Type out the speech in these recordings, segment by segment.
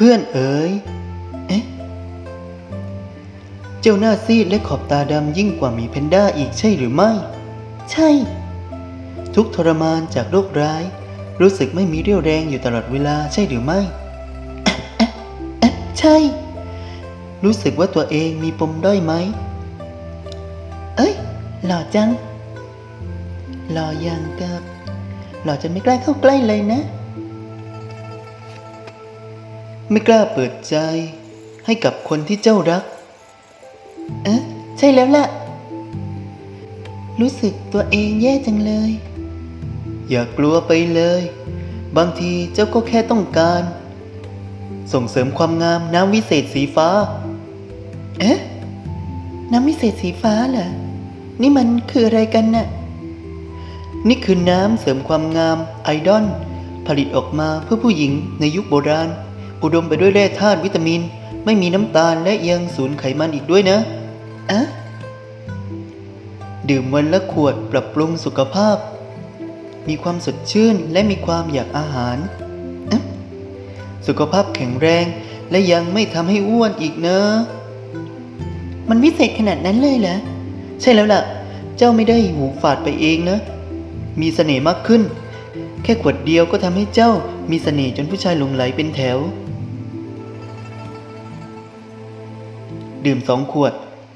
เพื่อนเอ๋ย เอ๊ะ เจ้าหน้าซีดและขอบตาดำยิ่งกว่าหมีแพนด้าอีกใช่หรือไม่ ใช่ ทุกข์ทรมานจากโรคร้าย รู้สึกไม่มีเรี่ยวแรงอยู่ตลอดเวลาใช่หรือไม่เอ๊ะเอ๊ะใช่ รู้สึกว่าตัวเองมีปมด้อยไหม เอ้ย หล่อจัง หล่อยังกับ หล่อจนไม่กล้าเข้าใกล้เลยนะ ไม่กล้าเปิดใจ ให้กับคนที่เจ้ารัก เอ๊ะ ใช่แล้วล่ะ รู้สึกตัวเองแย่จังเลย อย่ากลัวไปเลย บางทีเจ้าก็แค่ต้องการ ส่งเสริมความงามน้ำวิเศษสีฟ้า เอ๊ะ น้ำวิเศษสีฟ้าเหรอ นี่มันคืออะไรกันน่ะ นี่คือน้ำเสริมความงามไอดอลผลิตออกมาเพื่อผู้หญิงในยุคโบราณ อุดมไปด้วยแร่ธาตุวิตามิน ไม่มีน้ำตาลและยังสูญไขมันอีกด้วยนะอะดื่มวันละขวดปรับปรุงสุขภาพ มีความสดชื่นและมีความอยากอาหารอะสุขภาพแข็งแรงและยังไม่ทำให้อ้วนอีกเนอะ มันวิเศษขนาดนั้นเลยเหรอ ใช่แล้วล่ะ เจ้าไม่ได้หูฝาดไปเองนะ มีเสน่ห์มากขึ้น แค่ขวดเดียวก็ทำให้เจ้ามีเสน่ห์จนผู้ชายหลงไหลเป็นแถว ดื่มสองขวด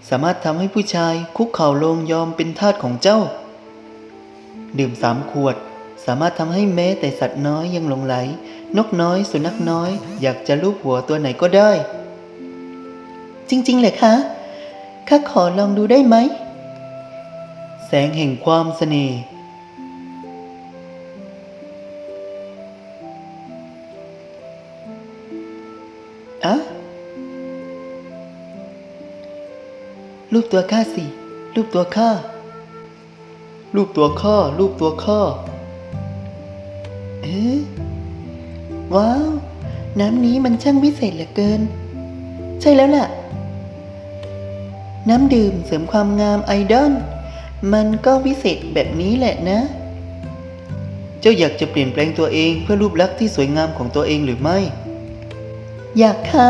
สามารถทำให้ผู้ชายคุกเข่าลงยอมเป็นทาสของเจ้า ดื่มสามขวด สามารถทำให้แม้แต่สัตว์น้อยยังหลงไหล นกน้อยสุนัขน้อย อยากจะลูบหัวตัวไหนก็ได้ จริงๆเหรอคะข้าขอลองดูได้ไหม แสงแห่งความเสน่ห์ รูปตัวข้าสิรูปตัวข้ารูปตัวข้ารูปตัวข้าเอ๊ะว้าว น้ำนี้มันช่างวิเศษเหลือเกิน ใช่แล้วล่ะ น้ำดื่มเสริมความงามไอดอลมันก็วิเศษแบบนี้แหละนะ เจ้าอยากจะเปลี่ยนแปลงตัวเองเพื่อรูปลักษณ์ที่สวยงามของตัวเองหรือไม่ อยากค่ะ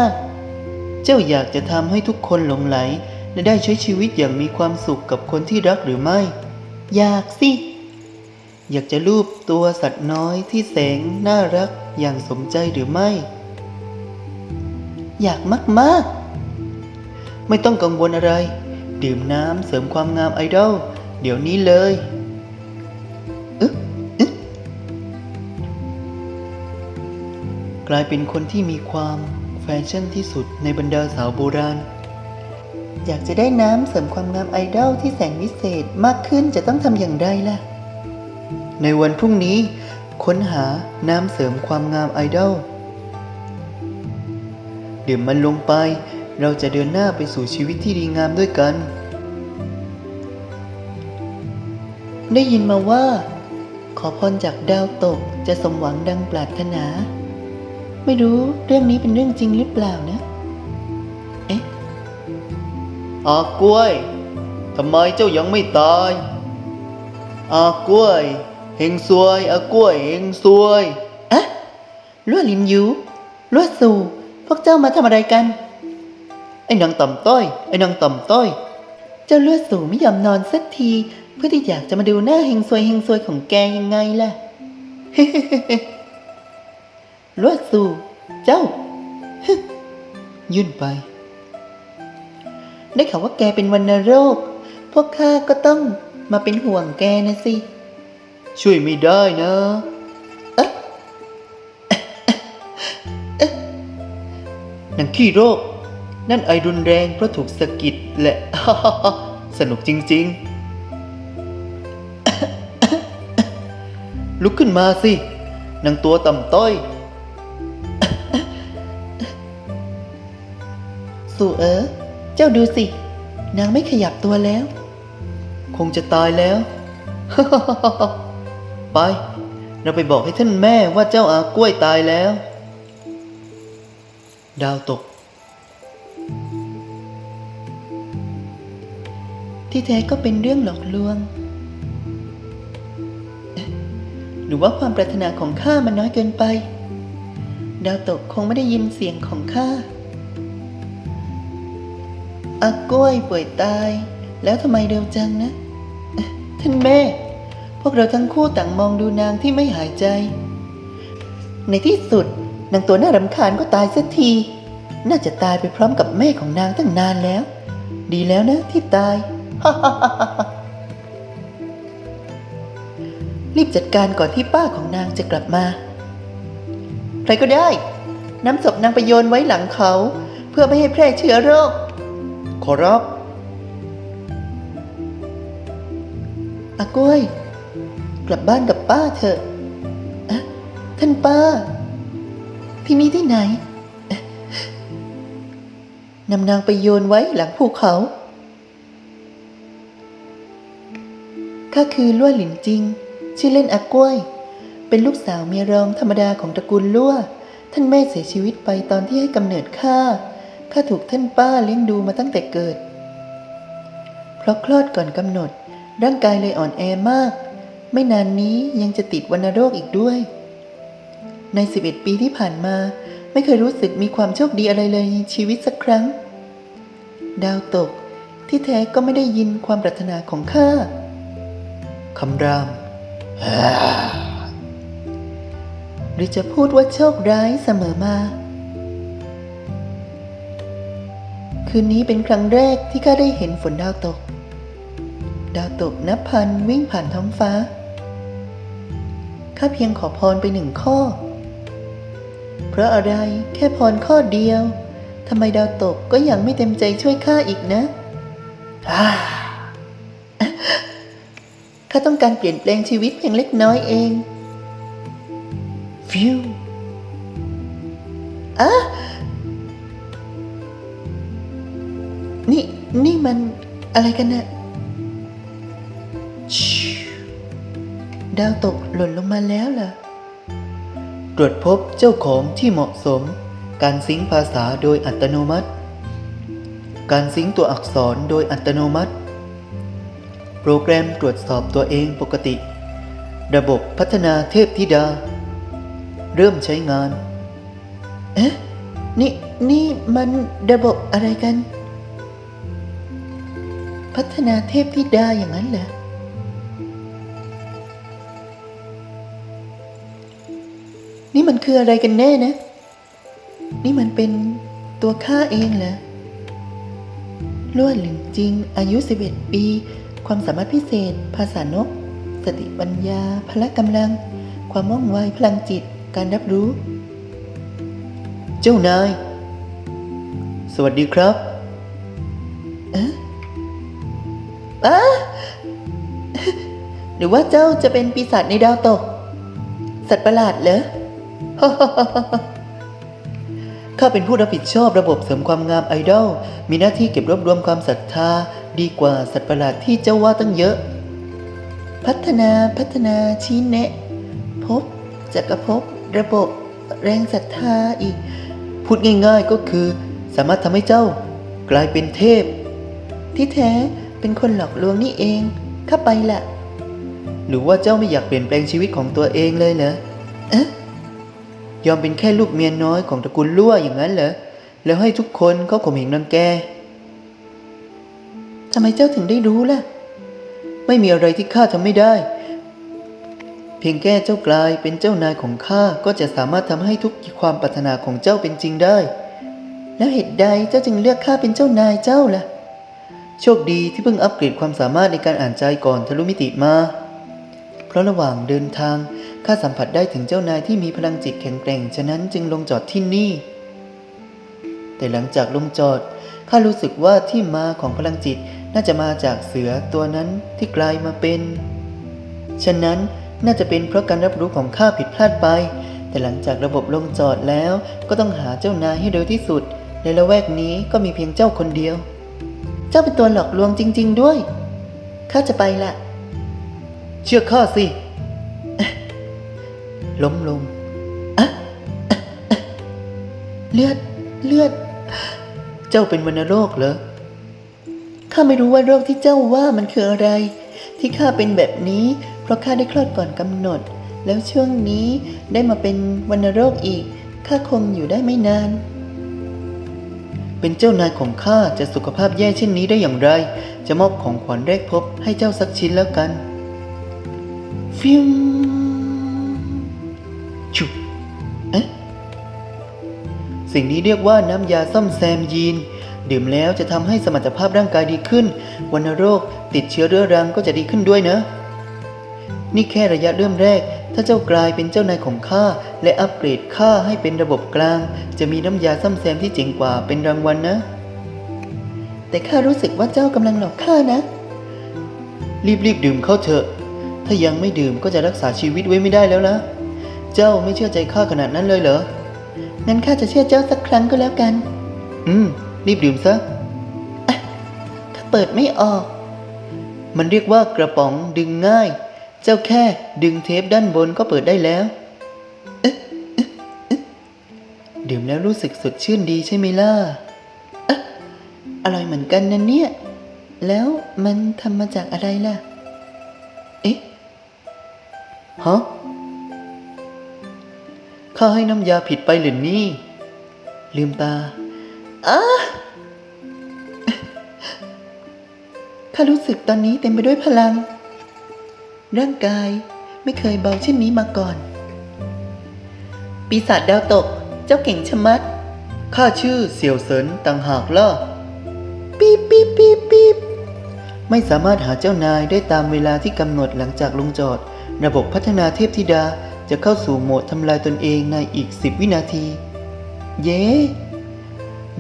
เจ้าอยากจะทำให้ทุกคนหลงไหล และได้ใช้ชีวิตอย่างมีความสุขกับคนที่รักหรือไม่ อยากสิ อยากจะรูปตัวสัตว์น้อยที่แสงน่ารักอย่างสมใจหรือไม่ อยากมากๆ ไม่ต้องกังวลอะไร ดื่มน้ำเสริมความงามไอดอลเดี๋ยวนี้เลยอึ๊ะอึ๊ะกลายเป็นคนที่มีความแฟชั่นที่สุดในบรรดาสาวโบราณ อยากจะได้น้ำเสริมความงามไอดอลที่แสนวิเศษมากขึ้นจะต้องทำอย่างไรล่ะ ในวันพรุ่งนี้ ค้นหาน้ำเสริมความงามไอดอลดื่มมันลงไป เราจะเดินหน้าไปสู่ชีวิตที่ดีงามด้วยกัน ได้ยินมาว่า ขอพรจากดาวตกจะสมหวังดังปรารถนา ไม่รู้เรื่องนี้เป็นเรื่องจริงหรือเปล่านะ อากล้วย ทำไมเจ้ายังไม่ตายอากล้วยเฮงซวยอากล้วยเฮงซวยอะลวดลินยูลวดสู่ พวกเจ้ามาทำอะไรกัน ไอ้นางต่ำต้อย ไอ้นางต่ำต้อย เจ้าลวดสู่ไม่ยอมนอนสักที เพื่อที่อยากจะมาดูหน้าเฮงซวยเฮงซวยของแกยังไงล่ะลวดสู่ เจ้า ยื่นไป ได้ข่าวว่าแกเป็นวัณโรค พวกข้าก็ต้องมาเป็นห่วงแกนะสิ ช่วยไม่ได้นะเอ๊ะเอ๊ะนางขี้โรค นั่นไอรุนแรงเพราะถูกสะกิดแหละ สนุกจริง ๆ ลุกขึ้นมาสินางตัวต่ำต้อยสู่เอ๋อ เจ้าดูสิ นางไม่ขยับตัวแล้ว คงจะตายแล้ว ไป เราไปบอกให้ท่านแม่ว่าเจ้าอากล้วยตายแล้ว ดาวตก ที่แท้ก็เป็นเรื่องหลอกลวง หรือว่าความปรารถนาของข้ามันน้อยเกินไป ดาวตกคงไม่ได้ยินเสียงของข้า อากล้วยป่วยตาย แล้วทำไมเร็วจังนะ ท่านแม่ พวกเราทั้งคู่ต่างมองดูนางที่ไม่หายใจ ในที่สุดนางตัวน่ารำคาญก็ตายสักที น่าจะตายไปพร้อมกับแม่ของนางตั้งนานแล้ว ดีแล้วนะที่ตายรีบจัดการก่อนที่ป้าของนางจะกลับมา ใครก็ได้นำศพนางไปโยนไว้หลังเขา เพื่อไม่ให้แพร่เชื้อโรค ขอรับอากล้วย กลับบ้านกับป้าเถอะอะท่านป้าที่นี่ที่ไหนนำนางไปโยนไว้หลังภูเขาข้าคือลั่วหลินจริง ชื่อเล่นอากล้วย เป็นลูกสาวเมียรองธรรมดาของตระกูลลั่วท่านแม่เสียชีวิตไปตอนที่ให้กำเนิดข้า ข้าถูกท่านป้าเลี้ยงดูมาตั้งแต่เกิด เพราะคลอดก่อนกำหนด ร่างกายเลยอ่อนแอมาก ไม่นานนี้ยังจะติดวัณโรคอีกด้วย ใน 11 ปีที่ผ่านมา ไม่เคยรู้สึกมีความโชคดีอะไรเลยในชีวิตสักครั้ง ดาวตกที่แท้ก็ไม่ได้ยินความปรารถนาของข้าคำรามหรือจะพูดว่าโชคร้ายเสมอมา คืนนี้เป็นครั้งแรกที่ข้าได้เห็นฝนดาวตก ดาวตกนับพันวิ่งผ่านท้องฟ้า ข้าเพียงขอพรไปหนึ่งข้อ เพราะอะไรแค่พรข้อเดียว ทำไมดาวตกก็ยังไม่เต็มใจช่วยข้าอีกนะอ่าข้าต้องการเปลี่ยนแปลงชีวิตเพียงเล็กน้อยเองฟิวอะ นี่นี่มันอะไรกันนะดาวตกหล่นลงมาแล้วเหรอตรวจพบเจ้าของที่เหมาะสม การซิงภาษาโดยอัตโนมัติ การซิงตัวอักษรโดยอัตโนมัติ โปรแกรมตรวจสอบตัวเองปกติ ระบบพัฒนาเทพธิดา เริ่มใช้งาน เอ๊ะ นี่ นี่มันระบบอะไรกัน พัฒนาเทพธิดาอย่างนั้นเหรอนี่มันคืออะไรกันแน่นะ นี่มันเป็นตัวข้าเองเหรอล้วนหลิงจริง อายุ 11 ปี ความสามารถพิเศษ ภาษานก สติปัญญา พละกำลัง ความว่องไว พลังจิต การรับรู้ เจ้านาย สวัสดีครับ อะหรือว่าเจ้าจะเป็นปีศาจในดาวตก สัตว์ประหลาดเหรอข้าเป็นผู้รับผิดชอบระบบเสริมความงามไอดอล มีหน้าที่เก็บรวบรวมความศรัทธา ดีกว่าสัตว์ประหลาดที่เจ้าว่าตั้งเยอะ พัฒนาพัฒนาชี้แนะ พบจักรภพระบบแรงศรัทธาอีก พูดง่ายๆก็คือ สามารถทำให้เจ้า กลายเป็นเทพ ที่แท้ เป็นคนหลอกลวงนี่เองข้าไปละหรือว่าเจ้าไม่อยากเปลี่ยนแปลงชีวิตของตัวเองเลยเหรอเอ๊ะยอมเป็นแค่ลูกเมียน้อยของตระกูลลั่วอย่างนั้นเหรอ แล้วให้ทุกคนเขาข่มเหงรังแกทำไมเจ้าถึงได้รู้ล่ะ ไม่มีอะไรที่ข้าทำไม่ได้ เพียงแค่เจ้ากลายเป็นเจ้านายของข้าก็จะสามารถทำให้ทุกความปรารถนาของเจ้าเป็นจริงได้ แล้วเหตุใดเจ้าจึงเลือกข้าเป็นเจ้านายเจ้าล่ะ โชคดีที่เพิ่งอัปเกรดความสามารถในการอ่านใจก่อนทะลุมิติมา เพราะระหว่างเดินทางข้าสัมผัสได้ถึงเจ้านายที่มีพลังจิตแข็งแกร่ง ฉะนั้นจึงลงจอดที่นี่ แต่หลังจากลงจอดข้ารู้สึกว่าที่มาของพลังจิตน่าจะมาจากเสือตัวนั้นที่กลายมาเป็น ฉะนั้นน่าจะเป็นเพราะการรับรู้ของข้าผิดพลาดไป แต่หลังจากระบบลงจอดแล้วก็ต้องหาเจ้านายให้เร็วที่สุด ในละแวกนี้ก็มีเพียงเจ้าคนเดียว เจ้าเป็นตัวหลอกลวงจริง ๆ ด้วย ข้าจะไปละ เชื่อข้าสิ ล้มลงอะอะเลือด เลือด เจ้าเป็นวัณโรคเหรอ ข้าไม่รู้ว่าโรคที่เจ้าว่ามันคืออะไร ที่ข้าเป็นแบบนี้ เพราะข้าได้คลอดก่อนกำหนด แล้วช่วงนี้ได้มาเป็นวัณโรคอีก ข้าคงอยู่ได้ไม่นาน เป็นเจ้านายของข้าจะสุขภาพแย่เช่นนี้ได้อย่างไร จะมอบของขวัญแรกพบให้เจ้าสักชิ้นแล้วกัน ฟิวชุบเอ๊ะสิ่งนี้เรียกว่าน้ำยาซ่อมแซมยีน ดื่มแล้วจะทำให้สมรรถภาพร่างกายดีขึ้น วัณโรคติดเชื้อเรื้อรังก็จะดีขึ้นด้วยนะ นี่แค่ระยะเริ่มแรก ถ้าเจ้ากลายเป็นเจ้านายของข้าและอัปเกรดข้าให้เป็นระบบกลาง จะมีน้ำยาซ่อมแซมที่เจ๋งกว่าเป็นรางวัลนะ แต่ข้ารู้สึกว่าเจ้ากำลังหลอกข้านะ รีบๆดื่มเข้าเถอะ ถ้ายังไม่ดื่มก็จะรักษาชีวิตไว้ไม่ได้แล้วนะเจ้าไม่เชื่อใจข้าขนาดนั้นเลยเหรองั้นข้าจะเชื่อเจ้าสักครั้งก็แล้วกัน อืม รีบดื่มซะถ้าเปิดไม่ออก มันเรียกว่ากระป๋องดึงง่าย เจ้าแค่ดึงเทปด้านบนก็เปิดได้แล้วเอ๊ะเดื่มแล้วรู้สึกสดชื่นดีใช่ไหมล่ะเอ๊ะอร่อยเหมือนกันนะเนี่ย แล้วมันทำมาจากอะไรล่ะ เอ๊ะ ฮะ ข้าให้น้ำยาผิดไปหรือนี่ ลืมตาอ้าข้ารู้สึกตอนนี้เต็มไปด้วยพลัง ร่างกายไม่เคยเบาเช่นนี้มาก่อน ปีศาจดาวตก เจ้าเก่งชะมัด ข้าชื่อเสี่ยวเซินต่างหากล่ะปี๊บปี๊บปี๊บปี๊บไม่สามารถหาเจ้านายได้ตามเวลาที่กำหนดหลังจากลงจอด ระบบพัฒนาเทพธิดาจะเข้าสู่โหมดทำลายตนเองในอีก10วินาที เย้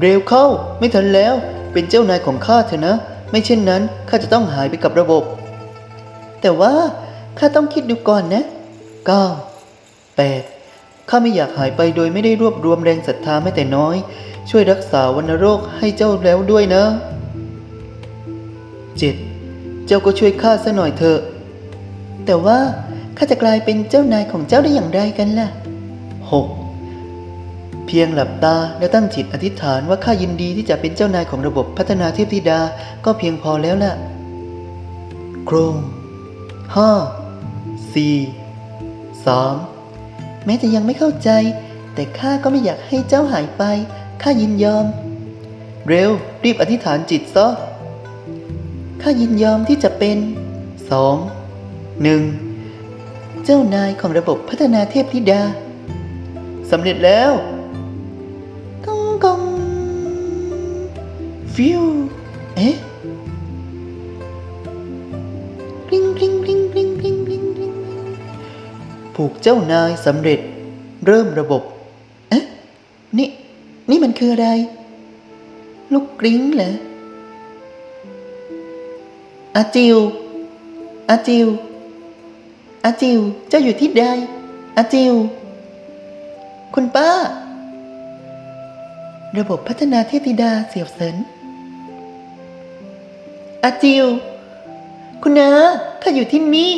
เร็วเข้า ไม่ทันแล้ว เป็นเจ้านายของข้าเถอะนะ ไม่เช่นนั้นข้าจะต้องหายไปกับระบบ แต่ว่าข้าต้องคิดดูก่อนนะ9 8ข้าไม่อยากหายไปโดยไม่ได้รวบรวมแรงศรัทธาแม้แต่น้อย ช่วยรักษาวัณโรคให้เจ้าแล้วด้วยนะ 7. เจ้าก็ช่วยข้าซะหน่อยเถอะ แต่ว่าข้าจะกลายเป็นเจ้านายของเจ้าได้อย่างไรกันล่ะ 6. เพียงหลับตาแล้วตั้งจิตอธิษฐานว่าข้ายินดีที่จะเป็นเจ้านายของระบบพัฒนาเทพธิดาก็เพียงพอแล้วล่ะ โครง ห้าสี่สามแม้จะยังไม่เข้าใจ แต่ข้าก็ไม่อยากให้เจ้าหายไป ข้ายินยอม เร็ว รีบอธิษฐานจิตซะ ข้ายินยอมที่จะเป็นสองหนึ่งเจ้านายของระบบพัฒนาเทพธิดาสำเร็จแล้วกงกงฟิวเอ๊ะ ผูกเจ้านายสำเร็จ เริ่มระบบ เอ๊ะ นี่ นี่มันคืออะไร ลูกกริ๊งเหรออาจิวอาจิวอาจิวเจ้าอยู่ที่ใดอาจิวคุณป้า ระบบพัฒนาเทพธิดาเสียวเซินอาจิวคุณนาข้าอยู่ที่นี่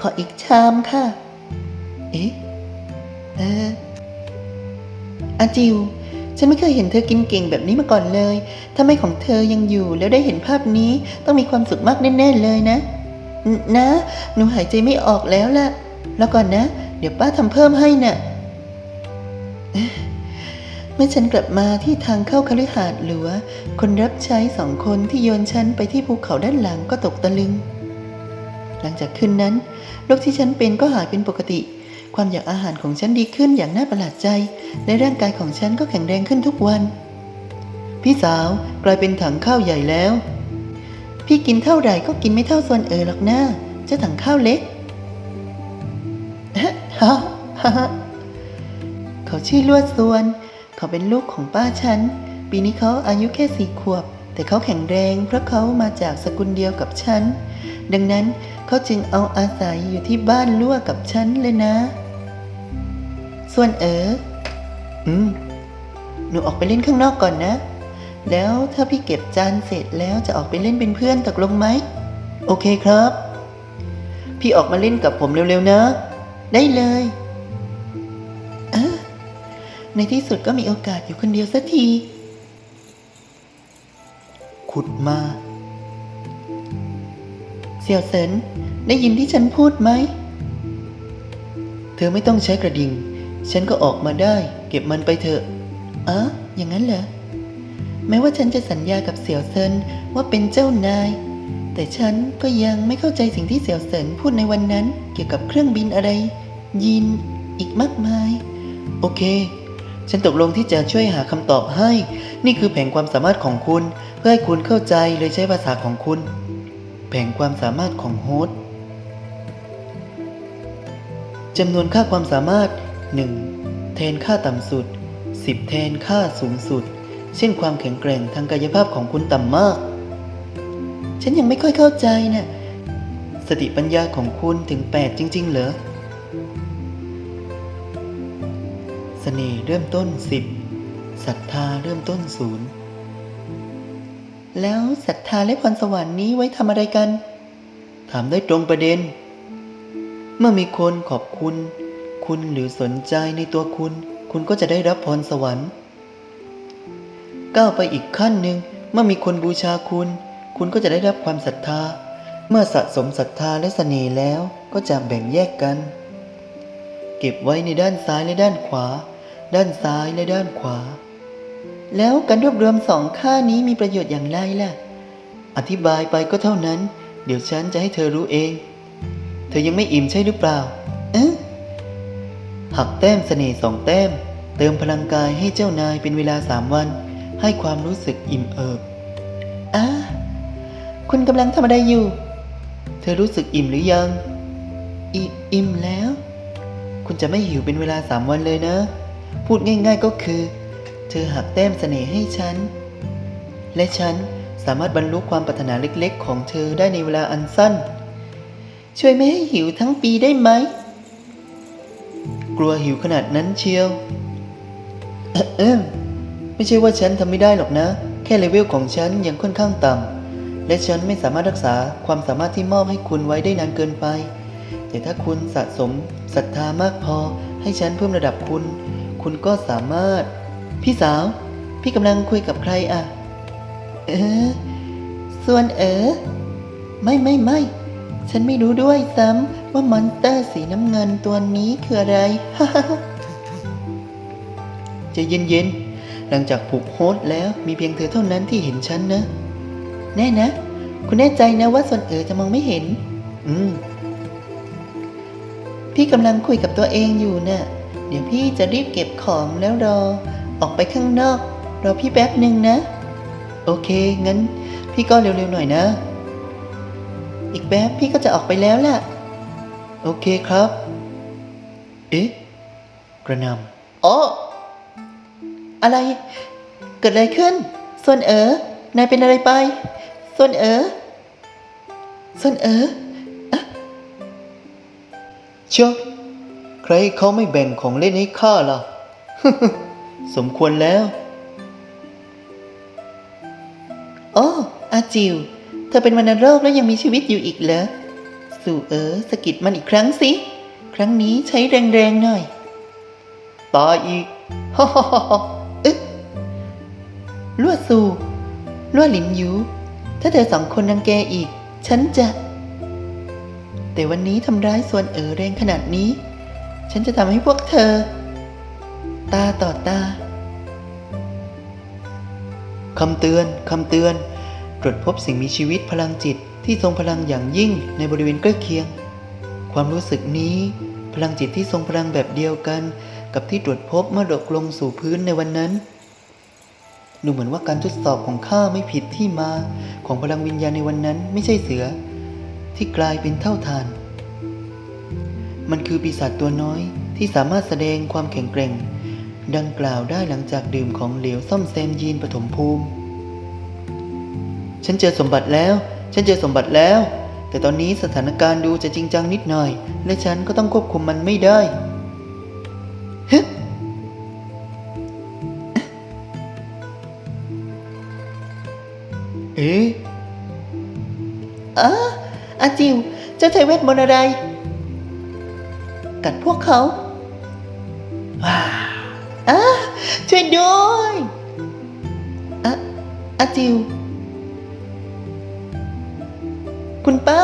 ขออีกชามค่ะ เอ๊ะเอออาจิว ฉันไม่เคยเห็นเธอกินเก่งแบบนี้มาก่อนเลย ถ้าไม่ของเธอยังอยู่แล้วได้เห็นภาพนี้ต้องมีความสุขมากแน่ๆเลยนะนนะหนูหายใจไม่ออกแล้วล่ะ แล้วก่อนนะ เดี๋ยวป้าทำเพิ่มให้น่ะเอ๊ะเมื่อฉันกลับมาที่ทางเข้าคฤหาสน์หลวคนรับใช้สองคนที่โยนฉันไปที่ภูเขาด้านหลังก็ตกตะลึง หลังจากคืนนั้นโรคที่ฉันเป็นก็หายเป็นปกติ ความอยากอาหารของฉันดีขึ้นอย่างน่าประหลาดใจ และร่างกายของฉันก็แข็งแรงขึ้นทุกวัน พี่สาวกลายเป็นถังข้าวใหญ่แล้ว พี่กินเท่าไหร่ก็กินไม่เท่าส่วนเออหรอกนะเจ้าถังข้าวเล็กฮะฮะเขาชื่อลวดส่วน เขาเป็นลูกของป้าฉัน ปีนี้เขาอายุแค่สี่ขวบ แต่เขาแข็งแรงเพราะเขามาจากสกุลเดียวกับฉัน ดังนั้น เขาจึงเอาอาศัยอยู่ที่บ้านลั่วกับฉันเลยนะ ส่วนเอ๋ออืม หนูออกไปเล่นข้างนอกก่อนนะ แล้วถ้าพี่เก็บจานเสร็จแล้วจะออกไปเล่นเป็นเพื่อนตกลงไหม โอเคครับ พี่ออกมาเล่นกับผมเร็วๆนะ ได้เลยเออในที่สุดก็มีโอกาสอยู่คนเดียวสักที ขุดมาเสี่ยวเซิน ได้ยินที่ฉันพูดไหม เธอไม่ต้องใช้กระดิ่ง ฉันก็ออกมาได้ เก็บมันไปเถอะอ๋ออย่างนั้นเหรอ แม้ว่าฉันจะสัญญากับเสี่ยวเซินว่าเป็นเจ้านาย แต่ฉันก็ยังไม่เข้าใจสิ่งที่เสี่ยวเซินพูดในวันนั้น เกี่ยวกับเครื่องบินอะไร ยินอีกมากมาย โอเค ฉันตกลงที่จะช่วยหาคำตอบให้ นี่คือแผงความสามารถของคุณ เพื่อให้คุณเข้าใจเลยใช้ภาษาของคุณ แผงความสามารถของโฮสต์ จำนวนค่าความสามารถ 1. แทนค่าต่ำสุด 10 แทนค่าสูงสุด เช่นความแข็งแกร่งทางกายภาพของคุณต่ำมาก ฉันยังไม่ค่อยเข้าใจนะ่ะสติปัญญาของคุณถึง 8 จริง ๆ เหรอเสน่ห์เริ่มต้น 10ศรัทธาเริ่มต้นศูนย์แล้วศรัทธาและพรสวรรค์นี้ไว้ทำอะไรกัน ถามได้ตรงประเด็น เมื่อมีคนขอบคุณ คุณหรือสนใจในตัวคุณ คุณก็จะได้รับพรสวรรค์ ก้าวไปอีกขั้นหนึ่งเมื่อมีคนบูชาคุณ คุณก็จะได้รับความศรัทธา เมื่อสะสมศรัทธาและเสน่ห์แล้วก็จะแบ่งแยกกัน เก็บไว้ในด้านซ้ายและด้านขวา ด้านซ้ายและด้านขวา แล้วการรวบรวมสองค่านี้มีประโยชน์อย่างไรล่ะ อธิบายไปก็เท่านั้น เดี๋ยวฉันจะให้เธอรู้เอง เธอยังไม่อิ่มใช่หรือเปล่าเอ๊ะหักแต้มเสน่ห์สองแต้ม เติมพลังกายให้เจ้านายเป็นเวลาสามวัน ให้ความรู้สึกอิ่มเอิบอะคุณกำลังทำอะไรอยู่ เธอรู้สึกอิ่มหรือยัง อิอิ่มแล้ว คุณจะไม่หิวเป็นเวลาสามวันเลยนะ พูดง่ายๆก็คือ เธอหักแต้มเสน่ห์ให้ฉัน และฉันสามารถบรรลุความปรารถนาเล็กๆ ของเธอได้ในเวลาอันสั้น ช่วยไม่ให้หิวทั้งปีได้ไหม กลัวหิวขนาดนั้นเชียว เอิ่มไม่ใช่ว่าฉันทำไม่ได้หรอกนะ แค่เลเวลของฉันยังค่อนข้างต่ำและฉันไม่สามารถรักษาความสามารถที่มอบให้คุณไว้ได้นานเกินไป แต่ถ้าคุณสะสมศรัทธามากพอ ให้ฉันเพิ่มระดับคุณ คุณก็สามารถ พี่สาว พี่กำลังคุยกับใครอะ เออส่วนเออ ไม่ไม่ไม่ ฉันไม่รู้ด้วยซ้ำว่ามอนสเตอร์สีน้ำเงินตัวนี้คืออะไร จะเย็นๆ หลังจากผูกโฮสแล้วมีเพียงเธอเท่านั้นที่เห็นฉันนะ แน่นะ คุณแน่ใจนะว่าส่วนเอ๋อจะมองไม่เห็น อืม พี่กำลังคุยกับตัวเองอยู่นะ่ะ เดี๋ยวพี่จะรีบเก็บของแล้วรอ ออกไปข้างนอก รอพี่แป๊บหนึ่งนะ โอเค งั้น พี่ก็เร็วๆหน่อยนะ อีกแป๊บพี่ก็จะออกไปแล้วล่ะ โอเคครับ เอ๊ะ กระหนำอ๋ออะไร เกิดอะไรขึ้น ส่วนเอ๋อนายเป็นอะไรไป ส่วนเอ๋อส่วนเอ๋ออะเชียวใครเขาไม่แบ่งของเล่นให้ข้าล่ะ สมควรแล้วโอ้อาจิว เธอเป็นวัณโรคแล้วยังมีชีวิตอยู่อีกเหรอ สู่เอ๋อสะกิดมันอีกครั้งสิ ครั้งนี้ใช้แรงๆหน่อยตายอีกฮ่าฮ่าฮ่าอึ๊ลั่วสู่ลั่วหลินยู ถ้าเธอสองคนรังแกอีก ฉันจะ แต่วันนี้ทำร้ายส่วนเอ๋อแรงขนาดนี้ ฉันจะทำให้พวกเธอ ตาต่อตาคำเตือน คำเตือน ตรวจพบสิ่งมีชีวิตพลังจิตที่ทรงพลังอย่างยิ่งในบริเวณใกล้เคียง ความรู้สึกนี้ พลังจิตที่ทรงพลังแบบเดียวกัน กับที่ตรวจพบเมื่อดกลงสู่พื้นในวันนั้น ดูเหมือนว่าการทดสอบของข้าไม่ผิดที่มาของพลังวิญญาณในวันนั้นไม่ใช่เสือ ที่กลายเป็นเท่าทาน มันคือปีศาจตัวน้อยที่สามารถแสดงความแข็งแกร่ง ดังกล่าวได้หลังจากดื่มของเหลวซ่อมแซมยีนปฐมภูมิ ฉันเจอสมบัติแล้ว ฉันเจอสมบัติแล้ว แต่ตอนนี้สถานการณ์ดูจะจริงจังนิดหน่อย และฉันก็ต้องควบคุมมันไม่ได้ฮึเอ๊ะอะอาจิวเจ้าใช้เวทมนต์อะไร กัดพวกเขาว้าวอะช่วยด้วยอะอาจิว คุณป้า